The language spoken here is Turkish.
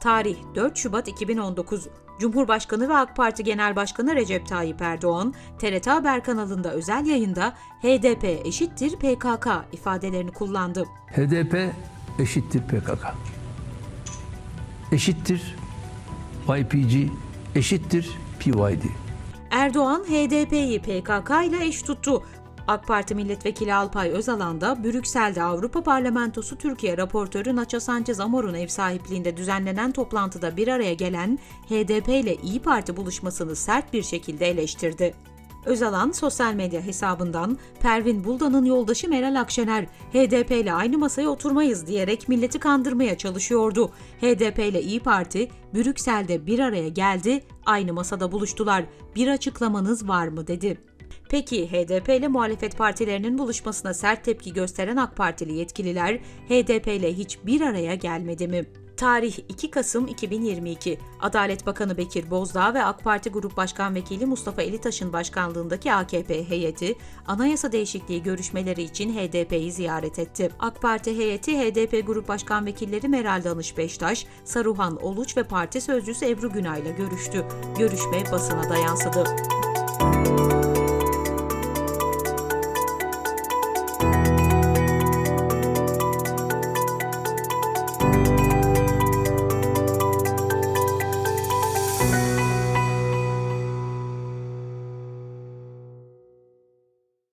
Tarih 4 Şubat 2019. Cumhurbaşkanı ve AK Parti Genel Başkanı Recep Tayyip Erdoğan, TRT Haber kanalında özel yayında HDP eşittir PKK ifadelerini kullandı. HDP eşittir PKK. Eşittir YPG, eşittir PYD. Erdoğan HDP'yi PKK ile eş tuttu. AK Parti Milletvekili Alpay Özalan da Brüksel'de Avrupa Parlamentosu Türkiye raportörü Naça Sanchez Amor'un ev sahipliğinde düzenlenen toplantıda bir araya gelen HDP ile İyi Parti buluşmasını sert bir şekilde eleştirdi. Özalan sosyal medya hesabından Pervin Buldan'ın yoldaşı Meral Akşener HDP ile aynı masaya oturmayız diyerek milleti kandırmaya çalışıyordu. HDP ile İyi Parti Brüksel'de bir araya geldi, aynı masada buluştular. Bir açıklamanız var mı dedi. Peki HDP ile muhalefet partilerinin buluşmasına sert tepki gösteren AK Partili yetkililer HDP ile hiç bir araya gelmedi mi? Tarih 2 Kasım 2022. Adalet Bakanı Bekir Bozdağ ve AK Parti Grup Başkan Vekili Mustafa Elitaş'ın başkanlığındaki AKP heyeti anayasa değişikliği görüşmeleri için HDP'yi ziyaret etti. AK Parti heyeti HDP Grup Başkan Vekilleri Meral Danış Beştaş, Saruhan Oluç ve parti sözcüsü Ebru Günay'la görüştü. Görüşme basına da yansıdı.